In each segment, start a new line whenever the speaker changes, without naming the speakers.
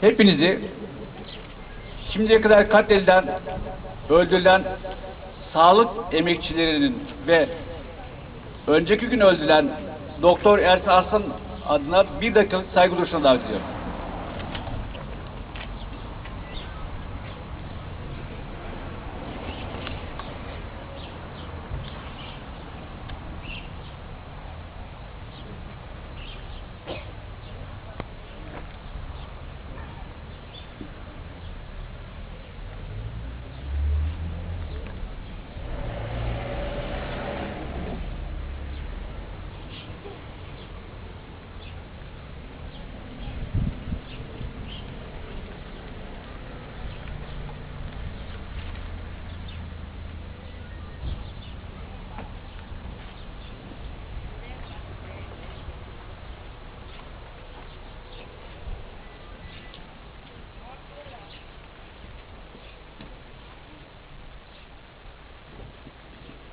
hepinizi şimdiye kadar katledilen, öldürülen sağlık emekçilerinin ve önceki gün öldürülen Doktor Ersin Arslan adına bir dakikalık saygı duruşuna davet ediyorum.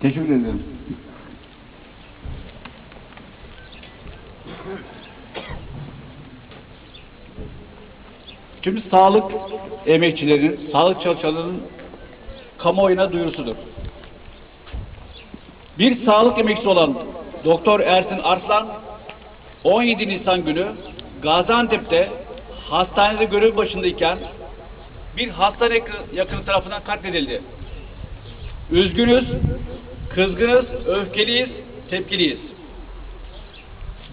Teşekkür ederim. Şimdi sağlık emekçilerinin, sağlık çalışanlarının kamuoyuna duyurusudur. Bir sağlık emekçisi olan Doktor Ersin Arslan 17 Nisan günü Gaziantep'te hastanede görev başındayken bir yakın- yakını tarafından katledildi. Üzgünüz, kızgınız, öfkeliyiz, tepkiliyiz.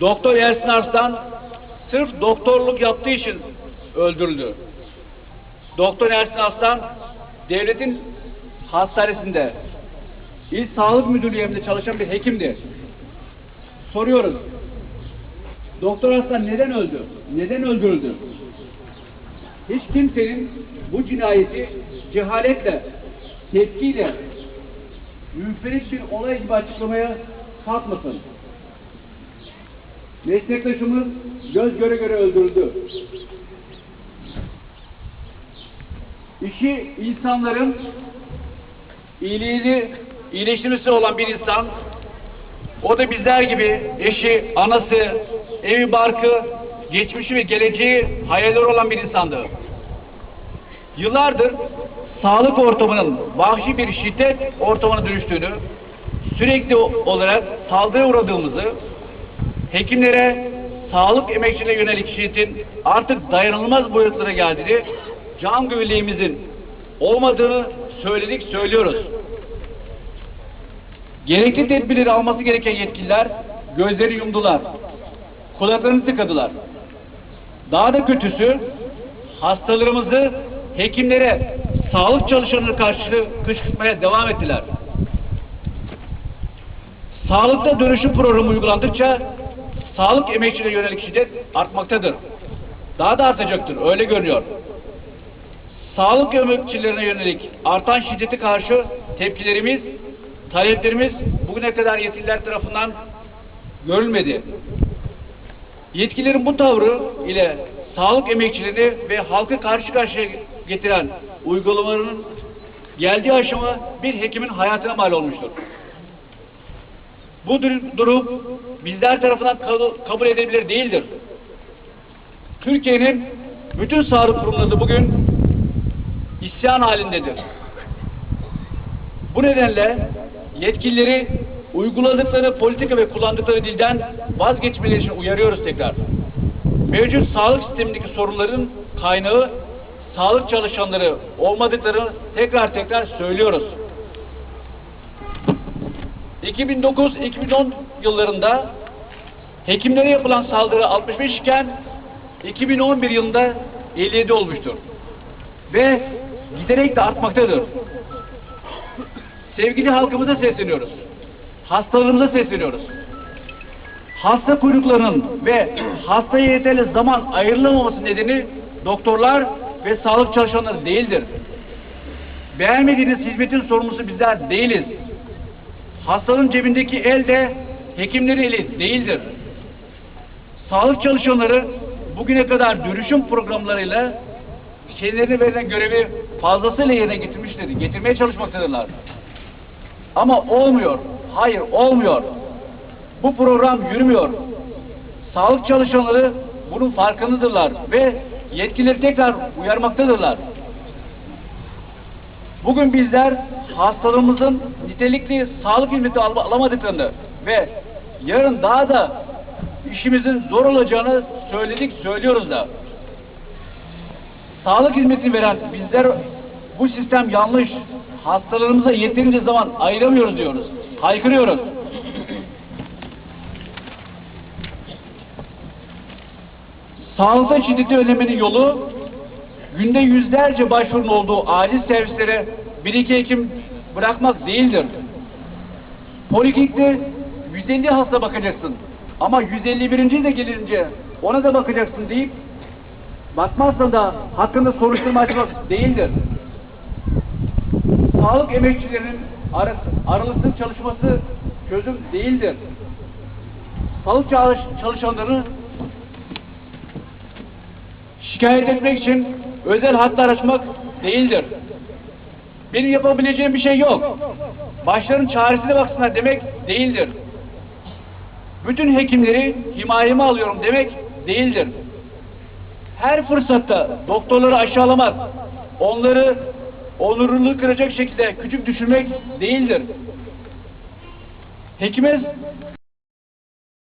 Doktor Ersin Arslan sırf doktorluk yaptığı için öldürüldü. Doktor Ersin Arslan devletin hastanesinde İl Sağlık Müdürlüğü'nde çalışan bir hekimdi. Soruyoruz. Doktor Arslan neden öldü? Neden öldürüldü? Hiç kimsenin bu cinayeti cehaletle, tepkiyle, münferit bir olay gibi açıklamaya kalkmasın. Meslektaşımız göz göre göre öldürüldü. İşi insanların iyiliğini iyileştirmesi olan bir insan, o da bizler gibi eşi, anası, evi barkı, geçmişi ve geleceği hayalleri olan bir insandı. Yıllardır sağlık ortamının vahşi bir şiddet ortamına dönüştüğünü, sürekli olarak saldırıya uğradığımızı, hekimlere, sağlık emekçilerine yönelik şiddetin artık dayanılmaz boyutlara geldiğini, can güvenliğimizin olmadığını söyledik, söylüyoruz. Gerekli tedbirleri alması gereken yetkililer gözleri yumdular. Kulaklarını tıkadılar. Daha da kötüsü hastalarımızı hekimlere, sağlık çalışanlarına karşı kışkırtmaya devam ettiler. Sağlıkta dönüşüm programı uygulandıkça sağlık emekçilerine yönelik şiddet artmaktadır. Daha da artacaktır. Öyle görünüyor. Sağlık emekçilerine yönelik artan şiddeti karşı tepkilerimiz, taleplerimiz bugüne kadar yetkililer tarafından görülmedi. Yetkililerin bu tavrı ile sağlık emekçilerini ve halkı karşı karşıya getiren uygulamaların geldiği aşama bir hekimin hayatına mal olmuştur. Bu dur- durum bizler tarafından kabul- edilebilir değildir. Türkiye'nin bütün sağlık kurumları bugün isyan halindedir. Bu nedenle yetkilileri uyguladıkları politika ve kullandıkları dilden vazgeçmeleri için uyarıyoruz tekrar. Mevcut sağlık sistemindeki sorunların kaynağı sağlık çalışanları olmadıklarını tekrar tekrar söylüyoruz. 2009-2010 yıllarında hekimlere yapılan saldırı 65 iken 2011 yılında 57 olmuştur. Ve giderek de artmaktadır. Sevgili halkımıza sesleniyoruz. Hastalarımıza sesleniyoruz. Hasta kuyruklarının ve hastaya yeterli zaman ayrılamaması nedeni doktorlar ve sağlık çalışanları değildir. Beğenmediğiniz hizmetin sorumlusu bizler değiliz. Hastanın cebindeki el de hekimlerin eli değildir. Sağlık çalışanları bugüne kadar dönüşüm programlarıyla kendilerine verilen görevi fazlasıyla yerine getirmiştir. Getirmeye çalışmaktadırlar. Ama olmuyor. Hayır olmuyor. Bu program yürümüyor. Sağlık çalışanları bunun farkındadırlar ve yetkilileri tekrar uyarmaktadırlar. Bugün bizler hastalarımızın nitelikli sağlık hizmeti al- alamadıklarını ve yarın daha da işimizin zor olacağını söyledik, söylüyoruz da. Sağlık hizmeti veren bizler bu sistem yanlış, hastalarımıza yeterince zaman ayıramıyoruz diyoruz, haykırıyoruz. Sağlıkta şiddeti önlemenin yolu günde yüzlerce başvurun olduğu acil servislere bir iki hekim bırakmak değildir. Poliklinikte 150 hasta bakacaksın ama 151. de gelince ona da bakacaksın deyip bakmazsan da hakkında soruşturma açmak değildir. Sağlık emekçilerinin arası, aralıksız çalışması çözüm değildir. Sağlık çalış, çalışanları şikayet etmek için özel hatlar açmak değildir. Benim yapabileceğim bir şey yok. Başların çaresine baksınlar demek değildir. Bütün hekimleri himayeme alıyorum demek değildir. Her fırsatta doktorları aşağılamak, onları onurunu kıracak şekilde küçük düşürmek değildir. Hekime